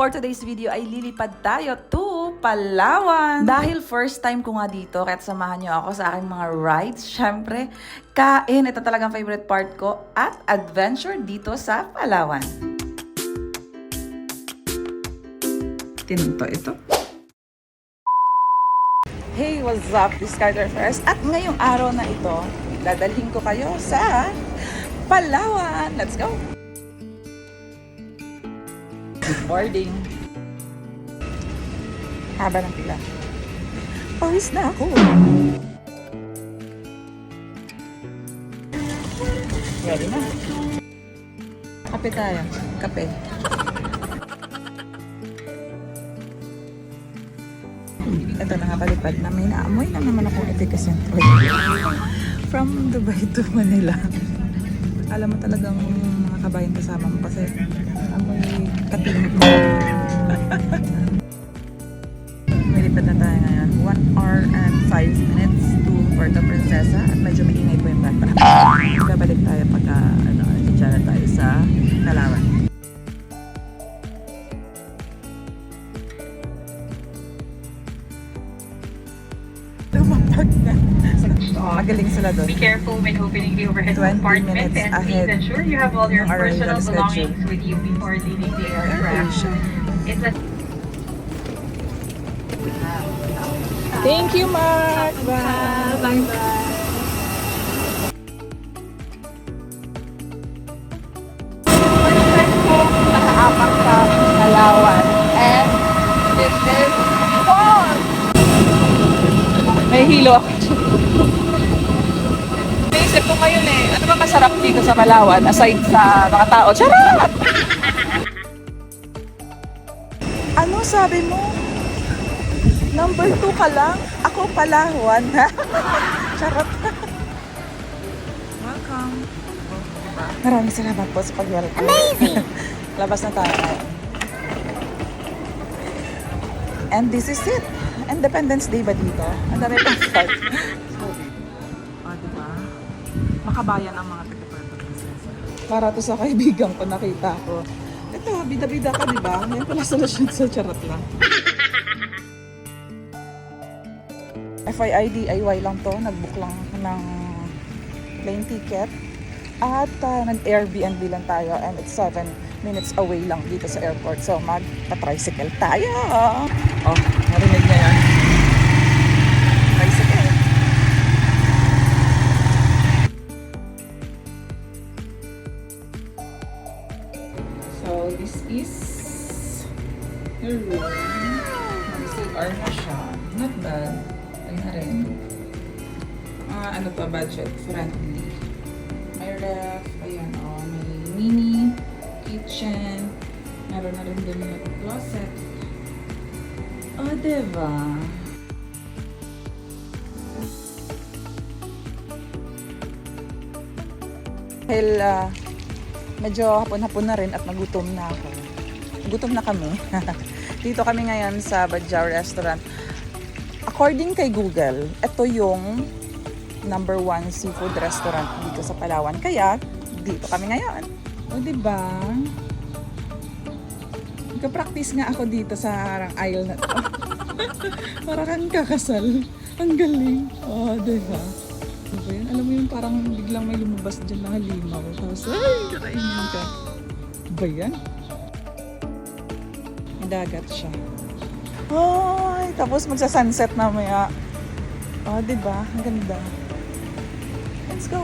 For today's video ay lilipad tayo to Palawan. Dahil first time ko nga dito, kahit samahan niyo ako sa aking mga rides, syempre, kain, ito talagang favorite part ko, at adventure dito sa Palawan. Tinto ito. Hey, what's up? This is Carter Ferris. At ngayong araw na ito, dadalhin ko kayo sa Palawan. Let's go! Boarding. Haba ng pila. Pawis na ako. Ready na. Kape tayo. Kape. Ito nakapalipad na may naamoy na naman akong efficacy From Dubai to Manila. Alam mo talagang mga kabayan kasama mo kasi amoy kating mo. May lipad na tayo ngayon. 1 hour and 5 minutes to Puerto Princesa at medyo maingay po yung background. Babalik tayo pagka ano, dyan tayo sa Kalawan. Magaling sila doon. Be careful when opening the overhead 20 compartment and please ensure you have all your personal schedule. belongings with you before leaving the Air aircraft. Asia. It's a Thank you, Mark. Bye. Nakaapak sa Palawan. And this is fall. May hilo ako. Naisip ko ngayon eh, ano ba masarap dito sa Palawan aside sa mga tao? Charot! Ano sabi mo? Number two ka lang? Ako Palawan. Charot. Welcome. Maraming salamat po sa pag-welcome. Amazing! Labas na tayo. And this is it. Independence Day ba dito? Ang dami pang start. Makabayan ang mga Princesa. Para to sa kaibigan ko, nakita ko. Ito, bida-bida ka, di ba? Yan pala solusyon sa charot lang. FYI, DIY lang to. Nag-book lang ng plane ticket. At uh, nag-Airbnb lang tayo and it's 7 minutes away lang dito sa airport. So mag-tricycle tayo. Oh, narinig niya yan. Is room. Mag-CR na siya. Not bad. Ay na rin. Ah, ano to, budget friendly. May ref, ayan oh, may mini kitchen, meron na rin din yung closet. Oh, diba? Dahil ah, medyo hapon-hapon na rin at nagutom na ako. Gutom na kami. Dito kami ngayon sa Bajao Restaurant. According kay Google, ito yung number one seafood restaurant dito sa Palawan. Kaya, dito kami ngayon. O, di ba? Nagka-practice nga ako dito sa harang aisle na to. Para kang kakasal. Ang galing. O, di ba? Ano ba yan? Alam mo yung parang biglang may lumabas dyan na halimaw. Tapos, ay, kakainin ka. Ba yan? Dagat siya. Ay, tapos magsa-sunset na maya. Oh, di ba? Ang ganda. Let's go.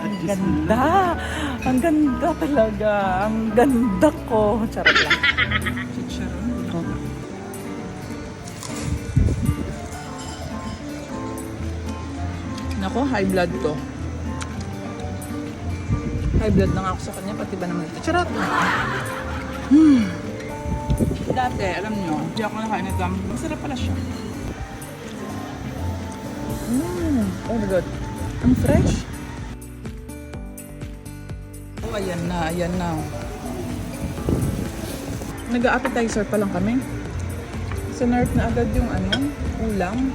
Ang ganda! Ang ganda talaga! Ang ganda ko! Charot lang. Chicharon. Nako, high blood to. High blood na nga ako sa kanya, pati ba naman ito? Charot! Hmm. Dati, alam nyo, hindi ako nakain ito. Masarap pala siya. Mm. Oh my God. Ang fresh. Oh, ayan na, ayan na. Nag-appetizer pa lang kami. Sinurf na agad yung ano, ulam.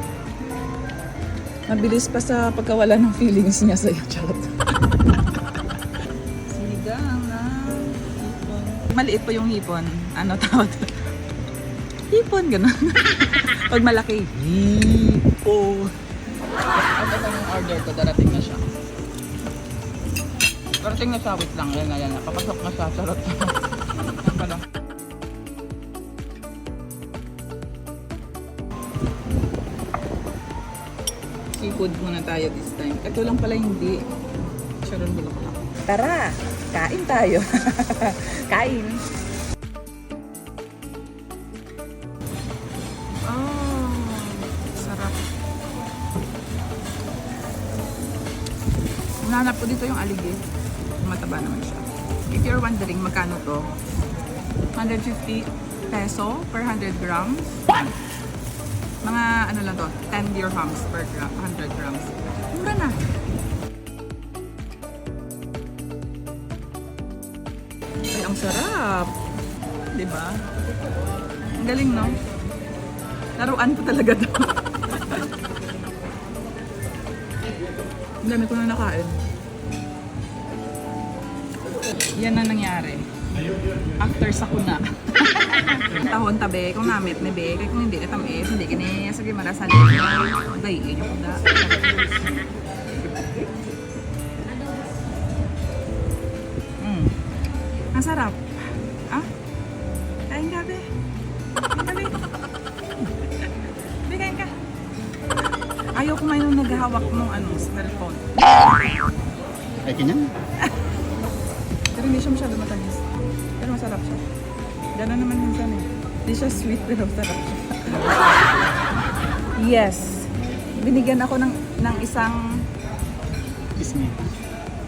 Mabilis pa sa pagkawala ng feelings niya sa'yo, charot. Sinigang na hipon. Maliit pa yung hipon. Ano tawag? hipon, gano'n. Pag malaki, hipon. Ito na yung order ko, darating na siya. Darating na siya, wait lang, yan na, yan na. Papasok na siya, charot. Pala. Seafood muna tayo this time. Ito lang pala hindi. Sharon Bulaklak. Tara! Kain tayo. Kain. Oh, sarap. Nanap ko dito yung aligid. Mataba naman siya. If you're wondering magkano to, 150 peso per 100 grams. Mga ano lang to, 10 dirhams per gram, 100 grams. Mura na. Ay, ang sarap. Di ba? Ang galing, no? Laruan ko talaga to. Ang dami ko na nakain. Yan na nangyari. After sa kuna. tahon tabi, kung namit ni be, kaya kung hindi na tamis, hindi kini, sige marasal. Day, inyo ko da. Mm. Ang sarap. Ah? Kain ka, be. Kain ka, be. Kain ka. Ayaw kumain nung naghahawak ng ano, cellphone. Ay, ganyan. Hindi siya masyado matamis. Pero masarap siya. Gano'n naman minsan eh. Hindi siya sweet pero masarap siya. yes. Binigyan ako ng, ng isang me.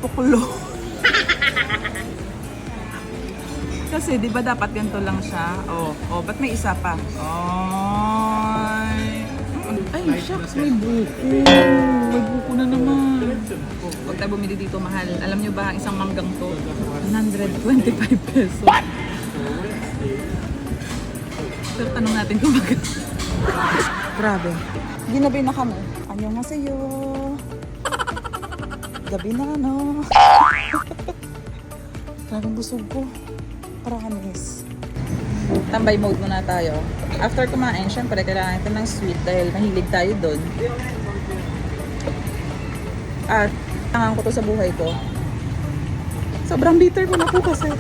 puklo. Kasi di ba dapat ganito lang siya? Oh, oh, ba't may isa pa? Ay. Shucks, may buko. May buko na naman. Huwag tayo bumili dito mahal. Alam nyo ba, ang isang manggang to, 125 pesos. Pero tanong natin kung bakit. Grabe. Ginabi na kami. Anyo nga sa'yo. Gabi na, no? Grabe busog ko. Promise. Tambay mode muna tayo. After kumain, syempre kailangan natin ng sweet dahil mahilig tayo doon. At tangan ko to sa buhay ko. Sobrang bitter ko na po kasi.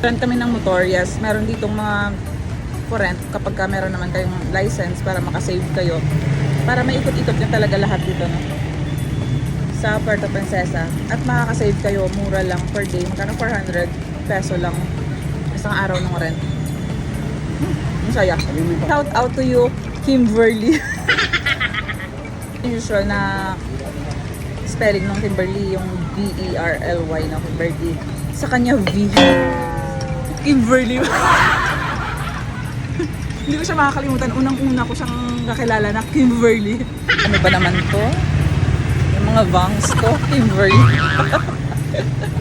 Rent kami ng motor, yes. Meron ditong mga for rent kapag ka meron naman kayong license para makasave kayo. Para maikot-ikot nyo talaga lahat dito, no? Sa Puerto Princesa. At makakasave kayo, mura lang per day. Magkano 400 peso lang isang araw ng rent. Saya. Shout out to you, Kimberly. Usual na spelling ng Kimberly, yung B-E-R-L-Y na Kimberly. Sa kanya, V. Kimberly. Hindi ko siya makakalimutan. Unang-una ko siyang kakilala na Kimberly. Ano ba naman to? Yung mga vangs ko, Kimberly.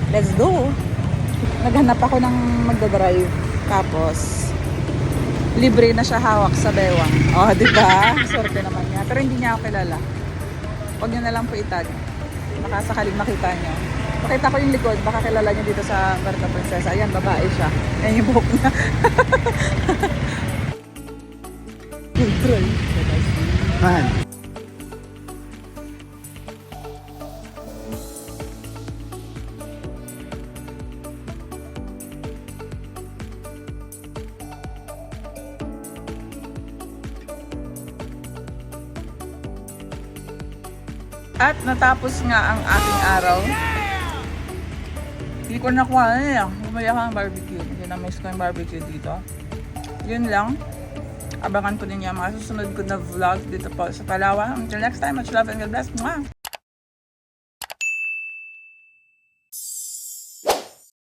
Let's go! Naghanap ako ng magdadrive. Tapos, libre na siya hawak sa bewang. Oh, di ba? Sorte naman niya. Pero hindi niya ako kilala. Huwag niyo na lang po itag. Baka sakaling makita niyo. Pakita ko yung likod, baka kilala niyo dito sa Puerto Princesa. Ayan, babae siya. Ayan yung buhok niya. Man. At natapos nga ang ating araw. Hindi ko nakuha na niya. Bumaya ka ng barbecue. Hindi na-miss ko yung barbecue dito. Yun lang. Abangan ko din yung mga susunod ko na vlog dito po sa Palawan. Until next time, much love and God bless. Mwah!